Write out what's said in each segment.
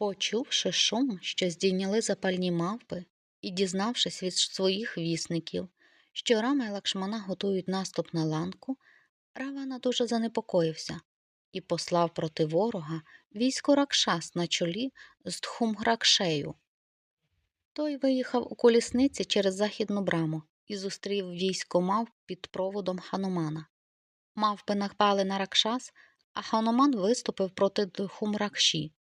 Почувши шум, що здійняли запальні мавпи, і дізнавшись від своїх вісників, що Рама і Лакшмана готують наступ на ланку, Равана дуже занепокоївся і послав проти ворога військо Ракшас на чолі з Дхумгракшею. Той виїхав у колісниці через західну браму і зустрів військо мавп під проводом Ханумана. Мавпи напали на Ракшас, а Хануман виступив проти Дхумракші.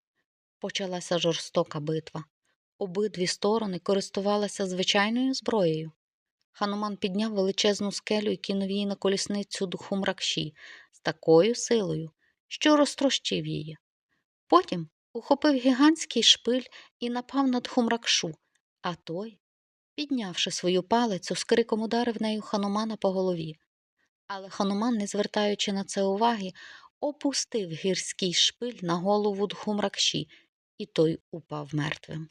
Почалася жорстока битва. Обидві сторони користувалися звичайною зброєю. Хануман підняв величезну скелю і кинув її на колісницю Дхумракші з такою силою, що розтрощив її. Потім ухопив гігантський шпиль і напав на Дхумракшу, а той, піднявши свою палицю, з криком ударив нею Ханумана по голові. Але Хануман, не звертаючи на це уваги, опустив гірський шпиль на голову Дхумракші, і той упав мертвим.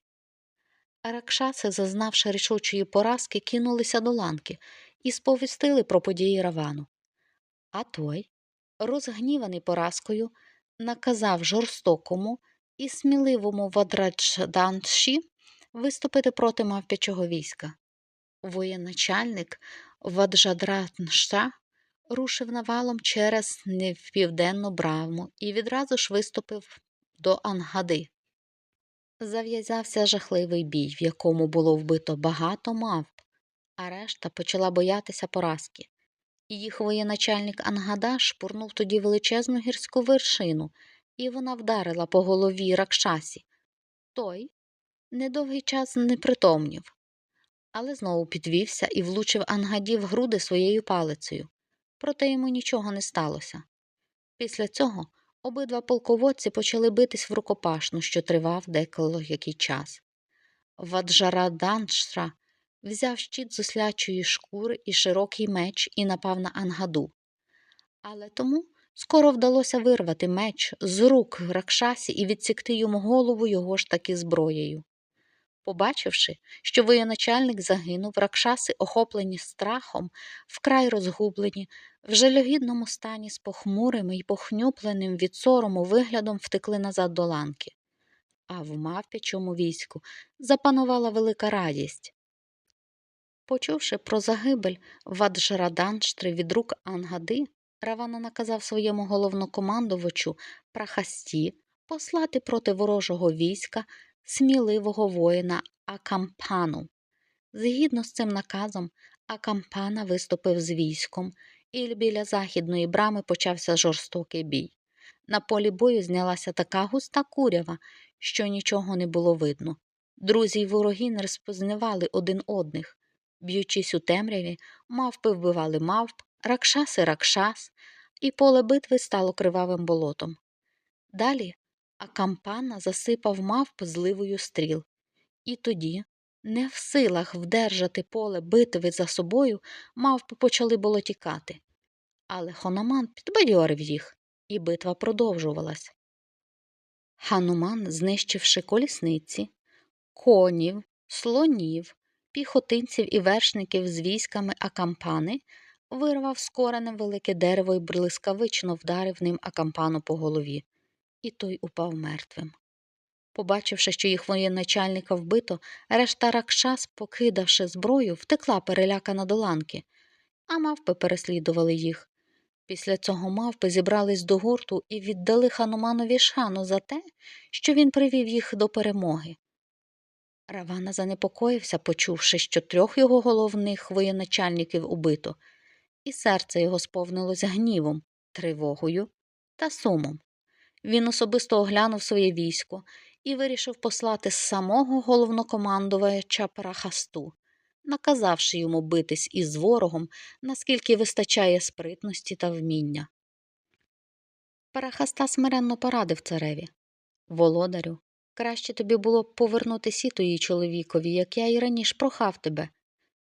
Ракшаси, зазнавши рішучої поразки, кинулися до ланки і сповістили про події Равану. А той, розгніваний поразкою, наказав жорстокому і сміливому Вадраджданші виступити проти мавпячого війська. Воєначальник Ваджадранша рушив навалом через невпівденну браму і відразу ж виступив до Ангади. Зав'язався жахливий бій, в якому було вбито багато мавп, а решта почала боятися поразки. Їх воєначальник Ангада шпурнув тоді величезну гірську вершину, і вона вдарила по голові Ракшасі. Той недовгий час не притомнів, але знову підвівся і влучив Ангаді в груди своєю палицею. Проте йому нічого не сталося. Після цього обидва полководці почали битись в рукопашну, що тривав деколи який час. Ваджараданшра взяв щит з ослячої шкури і широкий меч і напав на Ангаду. Але тому скоро вдалося вирвати меч з рук Ракшасі і відсікти йому голову його ж таки зброєю. Побачивши, що воєначальник загинув, ракшаси, охоплені страхом, вкрай розгублені, в жалюгідному стані з похмурим і похнюпленим від сорому виглядом втекли назад до ланки. А в мавпячому війську запанувала велика радість. Почувши про загибель Ваджраданштри від рук Ангади, Равана наказав своєму головнокомандувачу Прахасті послати проти ворожого війська сміливого воїна Акампану. Згідно з цим наказом, Акампана виступив з військом, і біля західної брами почався жорстокий бій. На полі бою знялася така густа курява, що нічого не було видно. Друзі й вороги не розпознавали один одних. Б'ючись у темряві, мавпи вбивали мавп, ракшаси ракшас, і поле битви стало кривавим болотом. Далі а кампана засипав мавп зливою стріл. І тоді, не в силах вдержати поле битви за собою, мавпи почали було тікати. Але Хономан підбадьорив їх, і битва продовжувалась. Хануман, знищивши колісниці, конів, слонів, піхотинців і вершників з військами Акампани, вирвав з коренем велике дерево і блискавично вдарив ним Акампану по голові і той упав мертвим. Побачивши, що їх воєначальника вбито, решта ракшас, покидавши зброю, втекла перелякана до ланки, а мавпи переслідували їх. Після цього мавпи зібрались до гурту і віддали хануманові шану за те, що він привів їх до перемоги. Равана занепокоївся, почувши, що трьох його головних воєначальників убито, і серце його сповнилось гнівом, тривогою та сумом. Він особисто оглянув своє військо і вирішив послати самого головнокомандувача Парахасту, наказавши йому битись із ворогом, наскільки вистачає спритності та вміння. Парахаста смиренно порадив цареві Володарю, краще тобі було б повернути сіту її чоловікові, як я і раніше прохав тебе.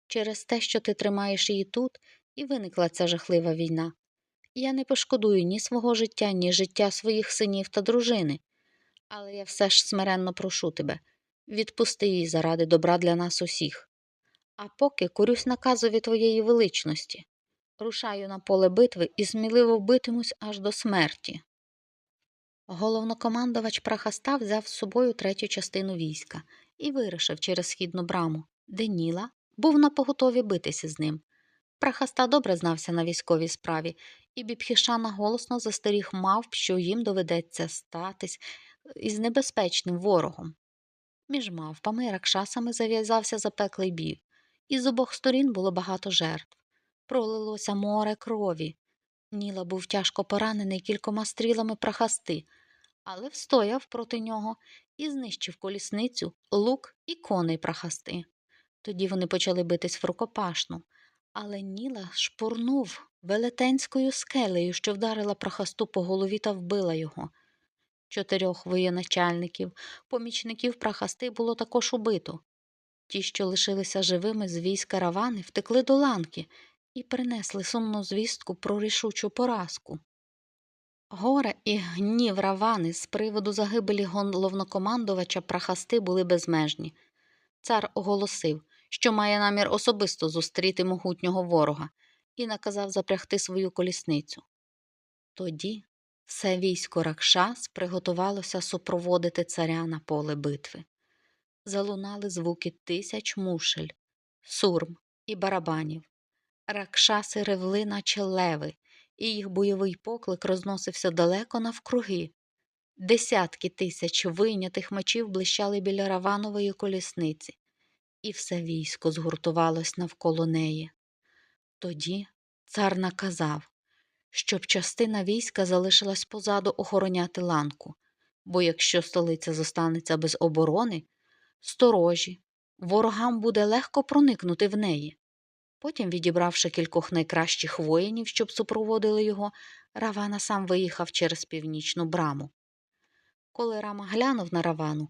Через те, що ти тримаєш її тут, і виникла ця жахлива війна. Я не пошкодую ні свого життя, ні життя своїх синів та дружини, але я все ж смиренно прошу тебе відпусти її заради добра для нас усіх. А поки курюсь наказові твоєї величності, рушаю на поле битви і сміливо битимусь аж до смерті. Головнокомандувач Прахаста взяв з собою третю частину війська і вирушив через східну браму, де Ніла був на поготові битися з ним. Прахаста добре знався на військовій справі, і Бібхішана голосно застеріг мавп, що їм доведеться статись із небезпечним ворогом. Між мавпами і ракшасами зав'язався запеклий бій, і з обох сторін було багато жертв. Пролилося море крові. Ніла був тяжко поранений кількома стрілами прахасти, але встояв проти нього і знищив колісницю, лук і коней прахасти. Тоді вони почали битись в рукопашну, але Ніла шпурнув велетенською скелею, що вдарила прахасту по голові та вбила його. Чотирьох воєначальників, помічників прахасти було також убито. Ті, що лишилися живими з війська Равани, втекли до ланки і принесли сумну звістку про рішучу поразку. Горе і гнів Равани з приводу загибелі головнокомандувача прахасти були безмежні. Цар оголосив, що має намір особисто зустріти могутнього ворога, і наказав запрягти свою колісницю. Тоді все військо Ракшас приготувалося супроводити царя на поле битви. Залунали звуки тисяч мушель, сурм і барабанів. Ракшаси ревли, наче леви, і їх бойовий поклик розносився далеко навкруги. Десятки тисяч вийнятих мечів блищали біля Раванової колісниці, і все військо згуртувалось навколо неї. Тоді цар наказав, щоб частина війська залишилась позаду охороняти ланку, бо якщо столиця зостанеться без оборони, сторожі, ворогам буде легко проникнути в неї. Потім, відібравши кількох найкращих воїнів, щоб супроводили його, Равана сам виїхав через північну браму. Коли Рама глянув на Равану,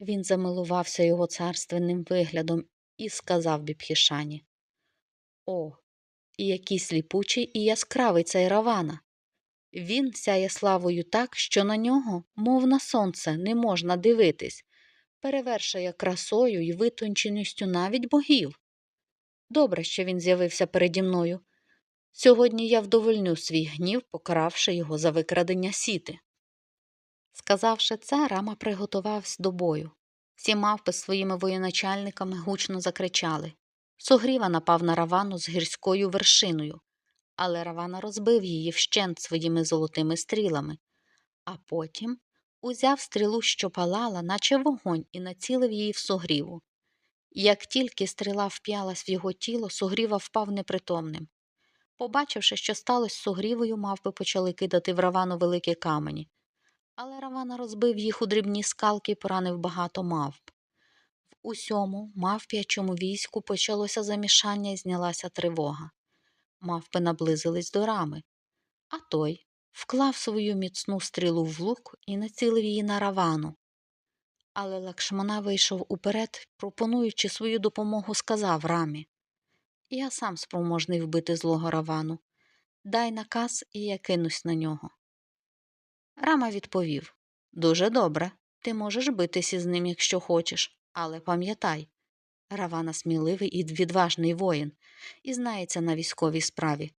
він замилувався його царственним виглядом і сказав Бібхішані О, який сліпучий і яскравий цей Равана. Він сяє славою так, що на нього, мов на сонце, не можна дивитись, перевершує красою і витонченістю навіть богів. Добре, що він з'явився переді мною. Сьогодні я вдовольню свій гнів, покаравши його за викрадення сіти. Сказавши це, Рама приготувався до бою. Всі мавпи з своїми воєначальниками гучно закричали. Сугріва напав на Равану з гірською вершиною, але Равана розбив її вщент своїми золотими стрілами, а потім узяв стрілу, що палала, наче вогонь, і націлив її в сугріву. Як тільки стріла вп'ялась в його тіло, сугріва впав непритомним. Побачивши, що сталося з сугрівою, мавпи почали кидати в равану великі камені. Але Равана розбив їх у дрібні скалки і поранив багато мавп. В усьому мавп'ячому війську почалося замішання і знялася тривога. Мавпи наблизились до рами, а той вклав свою міцну стрілу в лук і націлив її на равану. Але Лакшмана вийшов уперед, пропонуючи свою допомогу, сказав рамі Я сам спроможний вбити злого равану. Дай наказ, і я кинусь на нього. Рама відповів Дуже добре. Ти можеш битися з ним, якщо хочеш, але пам'ятай Равана сміливий і відважний воїн і знається на військовій справі.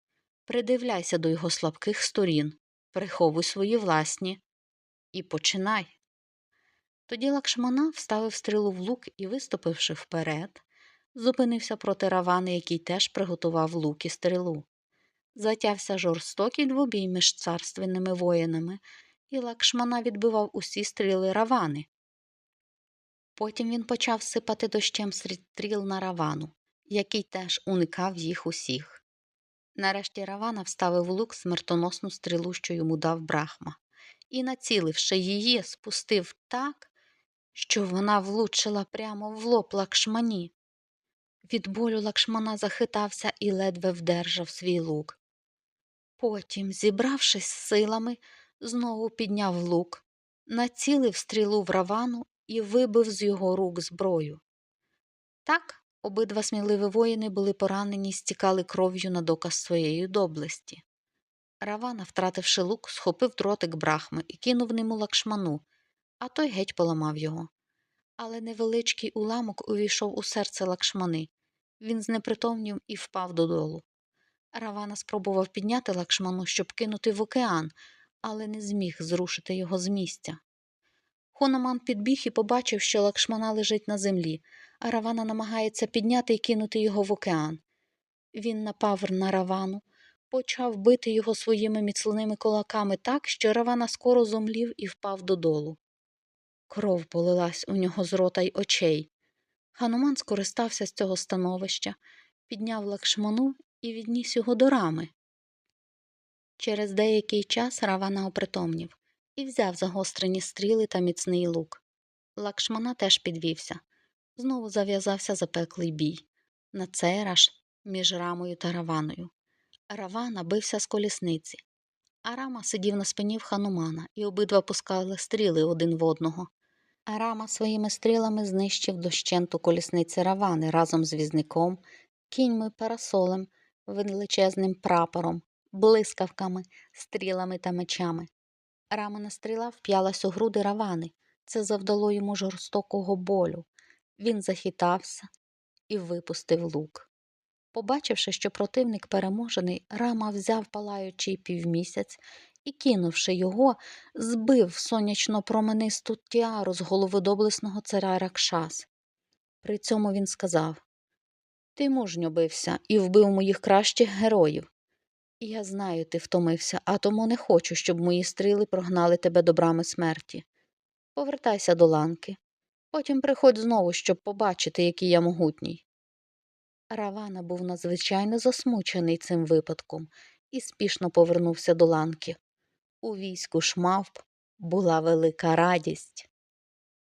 Придивляйся до його слабких сторін, приховуй свої власні і починай. Тоді Лакшмана вставив стрілу в лук і, виступивши вперед, зупинився проти Равани, який теж приготував лук і стрілу. Затявся жорстокий двобій між царственними воїнами, і Лакшмана відбивав усі стріли Равани. Потім він почав сипати дощем стріл на Равану, який теж уникав їх усіх. Нарешті Равана вставив в лук смертоносну стрілу, що йому дав брахма, і, націливши її, спустив так, що вона влучила прямо в лоб лакшмані. Від болю лакшмана захитався і ледве вдержав свій лук. Потім, зібравшись силами, знову підняв лук, націлив стрілу в равану і вибив з його рук зброю. Так, обидва сміливі воїни були поранені і стікали кров'ю на доказ своєї доблесті. Равана, втративши лук, схопив дротик брахми і кинув ним лакшману, а той геть поламав його. Але невеличкий уламок увійшов у серце лакшмани. Він знепритомнів і впав додолу. Равана спробував підняти лакшману, щоб кинути в океан, але не зміг зрушити його з місця. Хономан підбіг і побачив, що Лакшмана лежить на землі, а Равана намагається підняти і кинути його в океан. Він напав на Равану, почав бити його своїми міцними кулаками так, що Равана скоро зомлів і впав додолу. Кров полилась у нього з рота й очей. Хануман скористався з цього становища, підняв Лакшману і відніс його до рами. Через деякий час Равана опритомнів і взяв загострені стріли та міцний лук. Лакшмана теж підвівся. Знову зав'язався запеклий бій. На цей раз між рамою та Раваною. Равана бився з колісниці, а Рама сидів на спині в ханумана, і обидва пускали стріли один в одного. Рама своїми стрілами знищив дощенту колісниці Равани разом з візником, кіньми, парасолем, величезним прапором, блискавками, стрілами та мечами. Рамана стріла вп'ялась у груди Равани. Це завдало йому жорстокого болю. Він захитався і випустив лук. Побачивши, що противник переможений, Рама взяв палаючий півмісяць і, кинувши його, збив сонячно променисту тіару з голови доблесного царя Ракшас. При цьому він сказав Ти мужньо бився і вбив моїх кращих героїв. Я знаю, ти втомився, а тому не хочу, щоб мої стріли прогнали тебе до брами смерті. Повертайся до ланки. Потім приходь знову, щоб побачити, який я могутній. Равана був надзвичайно засмучений цим випадком і спішно повернувся до ланки. У війську шмавп була велика радість.